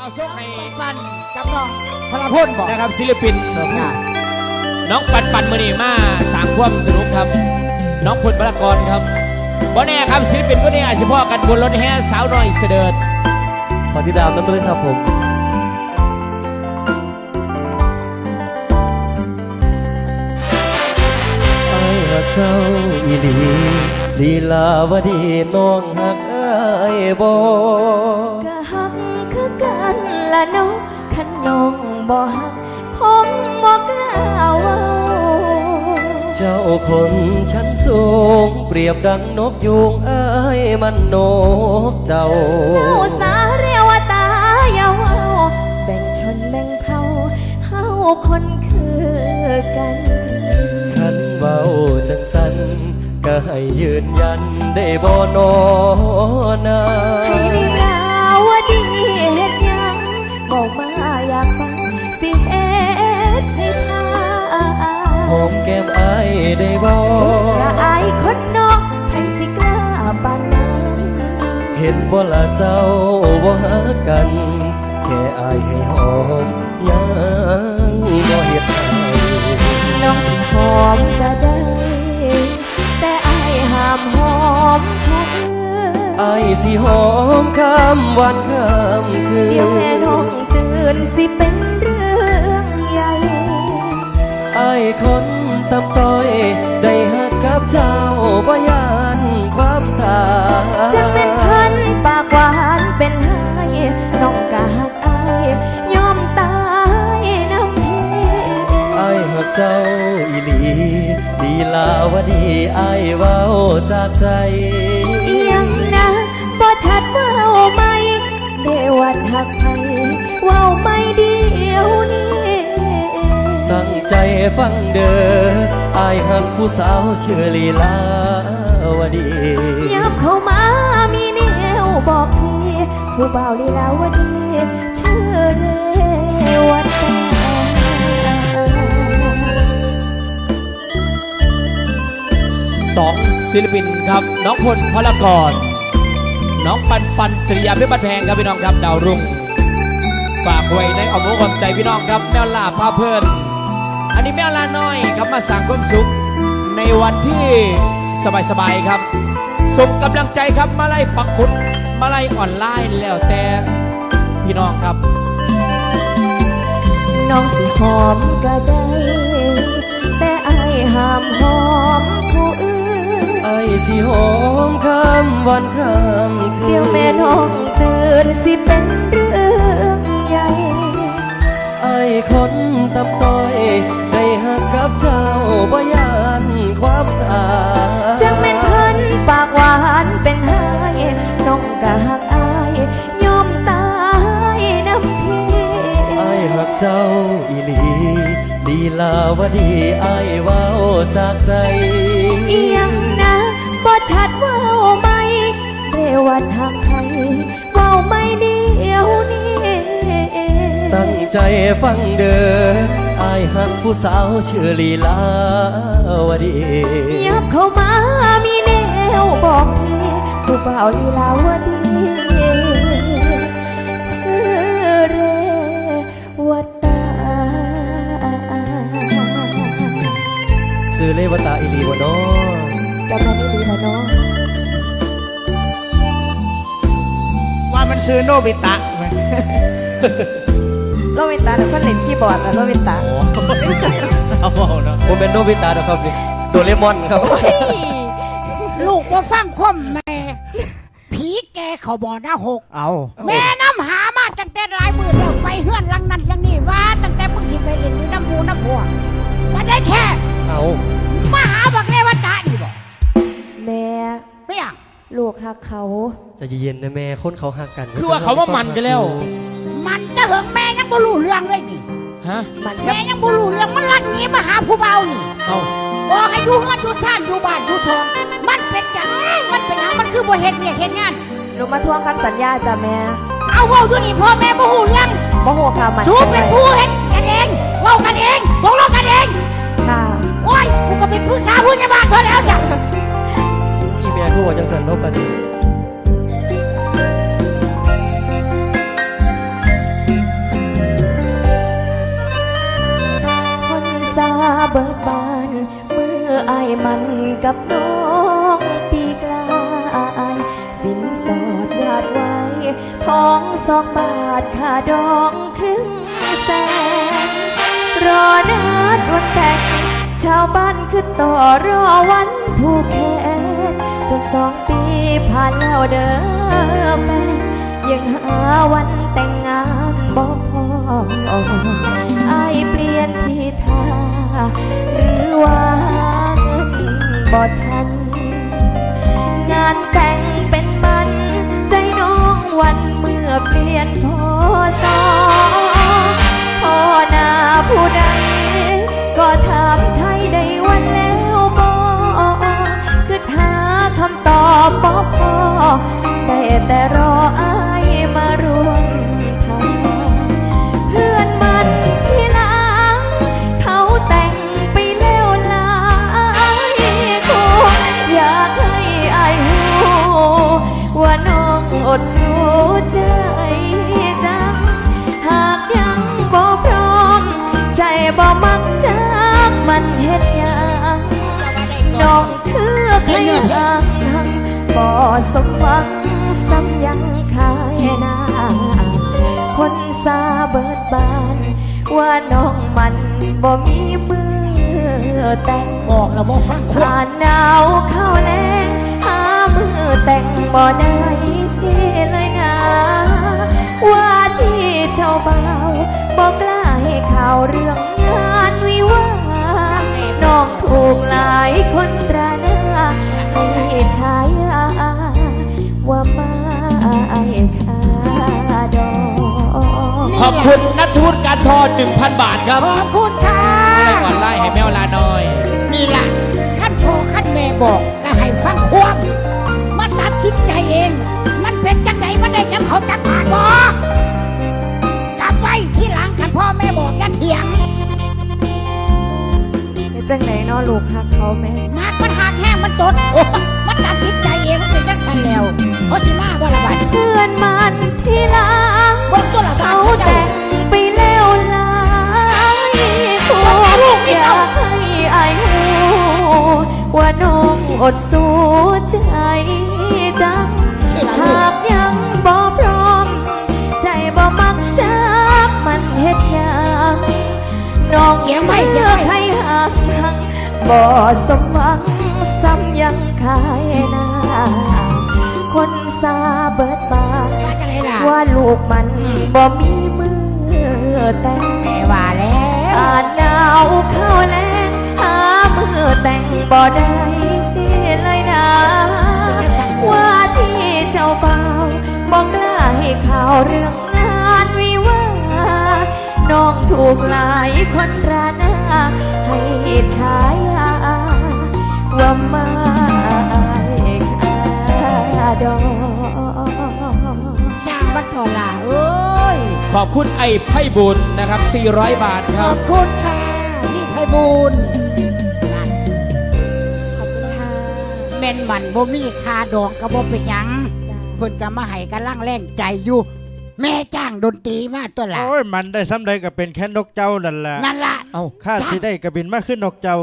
เอาส่งให้ปันกับน้องพลพลบอกนะครับศิลปินค่ะน้องปันปันมือนี่มาสร้างความสนุกครับ น้องพลบรกรครับบ่แน่ครับศิลปินก็นี้อาจจะพ่อกันบนรถแห่สาวน้อยเสด็จขอที่ดาวน้ำด้วยครับผมไอ้หักเจ้าอีหลีลีลาวดีน้องหักไอ้ายบ่ก็ นน้องบ่หักคงบ่กล้าเว้าเจ้าคนชั้นสูง เปรียบดังนกยูงไอ้ายมันนกเจ้าเศร้าสาเรียวตาอย่าเว้าแบ่งชนแบ่งเผ่าเฮาคนคือกันขันเบาจังสันก็ให้ยืนยันได้บ่นอนาายได้บ่ละอายคนนอกไผสิกล้าปานนั้นเห็นบ่ละเจ้าบ่หากัน แค่อายให้หอมยังบ่เฮ็ดให้น้องสิหอมก็ได้ แต่อายห้ามหอมผู้อื่นอายสิหอมข้ามวันข้ามคืเดี๋ยวนแม่น้องตื่นสิเป็นเรื่องใหญ่อายคน ตับต้อย ได้หักกับเจ้าบ่ยานความตายจะเป็นพันปากหวานเป็นไห้น้องกะหักอายยอมตายน้ำเพอายหักเจ้าอีหลีดีลาวดีอายเว้าจากใจ ฟังเด้ออายหักผู้สาวชื่อลีลาวดียับเข้ามามีแนวบอกพี่ผู้เบาลีลาวดีชื่อเรวัตตาสองศิลปินครับน้องพลพลกรน้องปันปันจริยาเพชรบันแพงครับพี่น้องครับดาวรุ่งฝากไว้ในอ้อมอกอ้อมใจพี่น้องครับแมวลาพาเพลิน อันนี้แมวลาน้อยครับมาสั่งความสุข ในวันที่สบายๆครับ ส่งกำลังใจครับมาไล่ปักหมุดมาไล่ออนไลน์แล้วแต่พี่น้องครับ น้องสิหอมก็ได้ แต่อายห้ามหอมผู้อื่น ไอ้สิหอมข้ามวันข้ามคืเดี๋ยวนแม่น้องตื่นสิเป็นเรื่องใหญ่ ไอ้คนตับต้อยได้หั กกับเจ้าบ่ยานความตายจังเป็นเพิ่นปากหวานเป็นไห้น้องกะหักอายยอมตายน้ำพี่ไอ้หักเจ้าอีหลีลีลาวดีไอ้เว้าจากใจเอียงนะบ่ชัดเว้าไหมเรวัดหักไทยเว้าไม่เดียวนี้ ตั้งใจฟังเด้อไอ้หักผู้สาวชื่อลีลาวดียับเข้ามามีแนวบอกพี่ผู้เบาลีลาวดีชื่อเรวัตตาซื้อเลวตาอีหลีบ่น้อจำได้ไม่ดีนะเนาะว่ามันซื้อโนบิตะไหม โรเวนตาเนี่ยเพิ่นเล่นคีย์บอร์ดนะโรเวนตาเอาเนาะผมเป็นโนบิตะนะครับนี่โดเรมอนครับลูกว่าฟังความแม่ผีแกเขาบ่อหน้าหก เอาแม่น้ำหามาตั้งแต่หลายมือแล้วไปเฮือนหลังนั้นหลังนี้ว่าตั้งแต่มึงสิไปเรียนอยู่น้ำหมูน้ำพัวมาได้แค่เอามาหาบักเรวัตาอีบ่แม่ไม่อยาก ลูกหักเขา ใจะเย็นๆนะแม่คนเขาหักกันคือว่าเขาว่ามันกันแล้ว มันจะเหิงแม่ยังบ่รู้เรื่องเลยนี่ฮะ มันกัแม่บยังบ่รู้เรื่องมันลักหนีมาหาผู้เบานี่เอาบอกให้อยู่เฮือนอยู่ซ่านอยู่บ้านอยู่ซองมันเป็นจังไงมันเป็นหยังมันคือบ่เฮ็ดเนี่ยเฮ็ดงาน หนูมาทวงคำสัญญาจ้ะแม่เอาเว้าอยู่นี่พ่อแม่บ่ฮู้เรื่องโมโหค่ะมันชูเป็นผู้เฮ็ดกันเองเว้ากันเองตกลงกันเองค่ะ โอ้ยกูก็เป็นปรึกษาผู้ใหญ่บ้านเธอแล้วสั่งอีแม่คือวจังสันนกกัซาเบิกบานเมื่อไอามันกับน้องปีกลายสินสอดวาดไว้ท้องสองบาทค่าดองครึ่งแสนรอนัดวันแต่งชาวบ้านขึ้นต่อรอวันผู้แค่ จนสองปีผ่านแล้วเด้อแม่ยังหาวันแต่งงานบ่พออายเปลี่ยนที่ท่าหรือว่าเงินบ่ทัน งานแต่งเป็นมัน ใจน้องวันเมื่อเปลี่ยนพศพอหน้าผู้ใดก็ถามไทยได้วันแล้ คำตอบบ่พอแต่แต่รออายมารวมทางเพื่อนมันที่หลังเขาแต่งไปแล้วหลายคนอยากให้อายหูว่าน้องอดสู้ใจจัง หากยังบ่พร้อม ใจบ่มักจากมันเฮ็ดหยังน้องคือใครห่างหัง บ่สมหวังซ้ำยังขายหน้าคนซาเบิดบาน ว่าน้องมันบ่มีมือแต่งบอกแล้วบ่ฟังควาผ่านหนาวเข้าแลงหามือแต่งบ่ได้ อบคุณนัทวุฒิการทอ1,000 บาทครับขอบคุณค่ะไล่ก่อนไล่ให้แมวลาน้อย นี่ล่ะขั้นพ่อขั้นแม่บอกก็ให้ฟังความมาตัดสินใจเอง มันเป็นจังไดมันได้ยังเขาจักบาทบอกกลับไว้ที่หลังขั้นพ่อแม่บอกอย่าเถียงเป็นจังไหนเนอลูกฮักเขาแม่ ดสู้ใจจังหากยังบ่พร้อม ใจบ่มักจักมันเฮ็ดหยังน้องเสียงไม่เสียงอไม่ให้หักหังบ่สมหวังซ้ำยังขายหน้าคนซาเบิดบานมาจังไดล่ะว่าลูกมันบ่มีมือแต่งแม่ว่าแล้วอ่านหนาวเข้าแรงหามือแต่งบ่ได้ เรื่องงานวิวาห์น้องถูกหลายคนราหน้าให้ชายาว่ามาขาดองสร้างบัตรล่ะเอ้ย ขอบคุณไอ้ไพ่บุญนะครับ 400 บาทคขรัอบบคุณค่ะพี่ไพบูลย์นั่นขอบคุณค่ะแม่นมันบ่มีคาดองก็บ่เป็นหยัง จ้า เพิ่นก็มาให้กำลังแรงใจอยู่ แม่จ้างดนตรีมาตัวละโอ้ยมันได้ซ้ำใดก็เป็นแค่นกเจ้านั่นแหละนั่นล่ะเอ้าข้าสิได้กระบินมาขึ้นนกเจ้า